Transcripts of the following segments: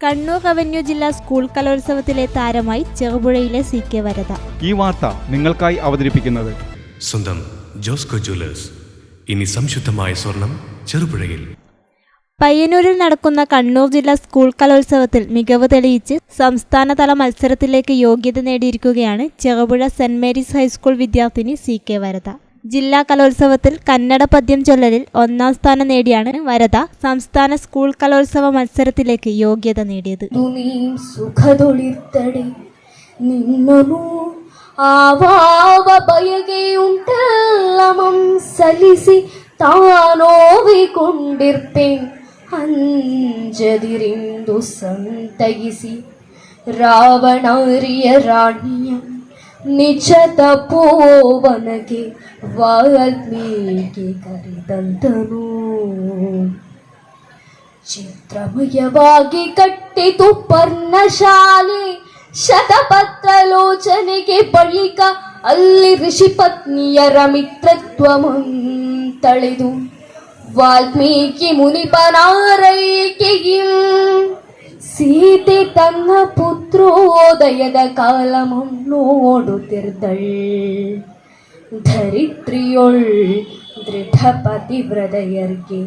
Kannur revenue ജില്ലാ school കലോത്സവത്തിലെ താരമായി ചെറുപുഴയിലെ സി കെ വരത ഈ വാർത്ത നിങ്ങൾക്കായി അവതരിപ്പിക്കുന്നത്. സ്വന്തം ജോസ്കോ ജ്വല്ലേഴ്സ്. ഇനി സംശുദ്ധമായ സ്വർണം ചെറുപുഴയിൽ. പയ്യന്നൂരിൽ നടക്കുന്ന കണ്ണൂർ ജില്ലാ സ്കൂൾ കലോത്സവത്തിൽ മികവ് തെളിയിച്ച് സംസ്ഥാനതല മത്സരത്തിലേക്ക് യോഗ്യത നേടിയിരിക്കുകയാണ് Cherupuzha saint Mary's high school വിദ്യാർത്ഥിനി സി കെ വരദ ജില്ലാ കലോത്സവത്തിൽ കന്നഡ പദ്യം ചൊല്ലലിൽ ഒന്നാം സ്ഥാനം നേടിയാണ് വരത സംസ്ഥാന സ്കൂൾ കലോത്സവ മത്സരത്തിലേക്ക് യോഗ്യത നേടിയത്. സലിസി ತಾನೋವಿಕೊಂಡಿರ್ಪೇನ್ ಅಂಜದಿರಿಂದು ಸಂತಗಿಸಿ ರಾವಣಾರಿಯ ರಾಣಿಯ ನಿಜ ತಪೋವನಗೆ ವಾಲ್ಮೀಕಿ ಕರೆದಂತನು ಚಿತ್ರಮಯವಾಗಿ ಕಟ್ಟಿತು ಪರ್ಣಶಾಲೆ ಶತಪತ್ರಲೋಚನೆಗೆ ಬಳಿಕ ಅಲ್ಲಿ ಋಷಿ ಪತ್ನಿಯರ ಮಿತ್ರತ್ವಮಂ ತಳೆದು ವಾಲ್ಮೀಕಿ ಮುನಿಪನಾರೈಕೆಯಿಂ ಸೀತೆ ತನ್ನ ಜ್ಯೋದಯದ ಕಾಲಮಂ ನೋಡುತ್ತಿರ್ದಳ್ ಧರಿತ್ರಿಯೊಳ್ ದೃಢ ಪತಿವ್ರದಯರ್ಗೆ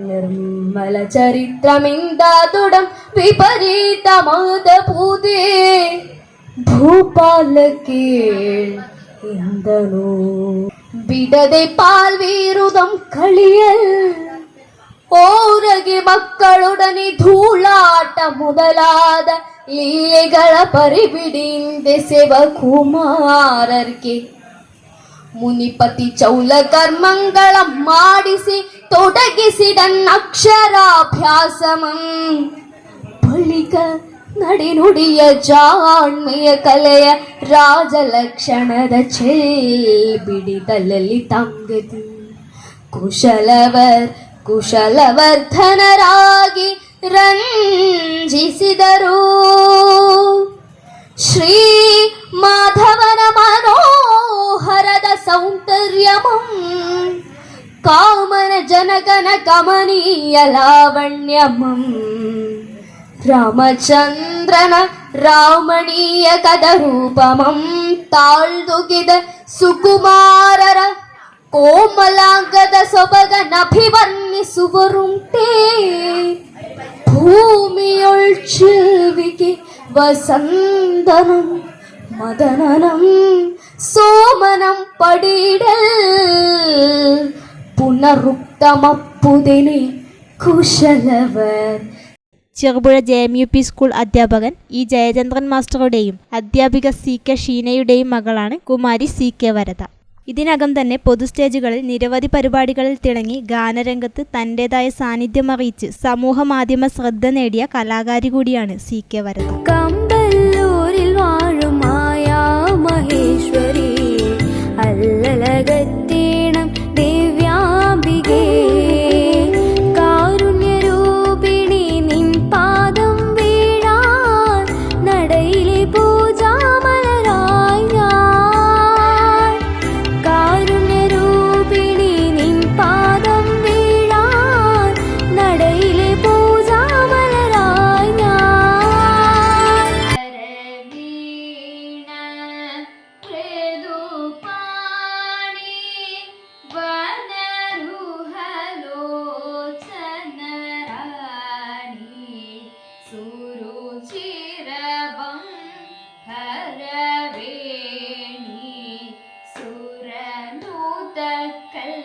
ನಿರ್ಮಲ ಚರಿತ್ರಮಿಂದಾದುಡಂ ವಿಪರೀತಮಾದ ಪೂಜೆ ಭೂಪಾಲಕ್ಕೆ ಎಂದನು ಬಿಡದೆ ಪಾಲ್ವೀರುದಂ ಕಳಿಯಲ್ ಓರಗೆ ಮಕ್ಕಳೊಡನೆ ಧೂಳಾಟ ಮೊದಲಾದ ಲೀಲೆಗಳ ಪರಿಬಿಡಿಂದೆಸೆವ ಕುಮಾರರ್ಗೆ ಮುನಿಪತಿ ಚೌಲ ಕರ್ಮಂಗಳ ಮಾಡಿಸಿ ತೊಡಗಿಸಿದನ್ನಕ್ಷರಾಭ್ಯಾಸಮಂ ಬಳಿಕ ನಡೆನುಡಿಯ ಜಾಣ್ಮೆಯ ಕಲೆಯ ರಾಜಲಕ್ಷಣದ ಚೆಲ್ಬಿಡಿದಲಲ್ಲಿ ತಂಗದಿ ಕುಶಲವರ್ ಕುಶಲವರ್ಧನರಾಗಿ ರಂಜಿಸಿದರು. ಶ್ರೀ ಮಾಧವನ ಮನೋಹರದ ಸೌಂದರ್ಯಮಂ ಕಾಮನ ಜನಗನ ಕಮನೀಯ ಲಾವಣ್ಯಮಂ. ರಾಮಚಂದ್ರನ ರಾಮಣೀಯ ಕದ ರೂಪಮಂ ತಾಳ್ದುಗಿದ ಸುಕುಮಾರರ ಕೋಮಲಾಂಗದ ಸೊಬಗನಭಿವರ್ಣಿಸುವರುಂಟೇ ಭೂಮಿಯೊಳ್ ಚೆಲ್ವಿಗೆ ವಸಂದನಂ ಮದನನಂ ಸೋಮನಂ ಪಡೀಡಲ್ പുനരുക്തമപ്പുതിനെ കുശലവർ Cherupuzha J M U P school അധ്യാപകൻ ഇ ജയചന്ദ്രൻ മാസ്റ്ററുടെയും അധ്യാപിക സി കെ ഷീനയുടെയും മകളാണ് കുമാരി സി കെ വരദ ഇതിനകം തന്നെ പൊതുസ്റ്റേജുകളിൽ നിരവധി പരിപാടികളിൽ തിളങ്ങി ഗാനരംഗത്ത് തന്റെതായ സാന്നിധ്യം അറിയിച്ച് സമൂഹ മാധ്യമ ശ്രദ്ധ നേടിയ കലാകാരി കൂടിയാണ് സി കെ വരദ.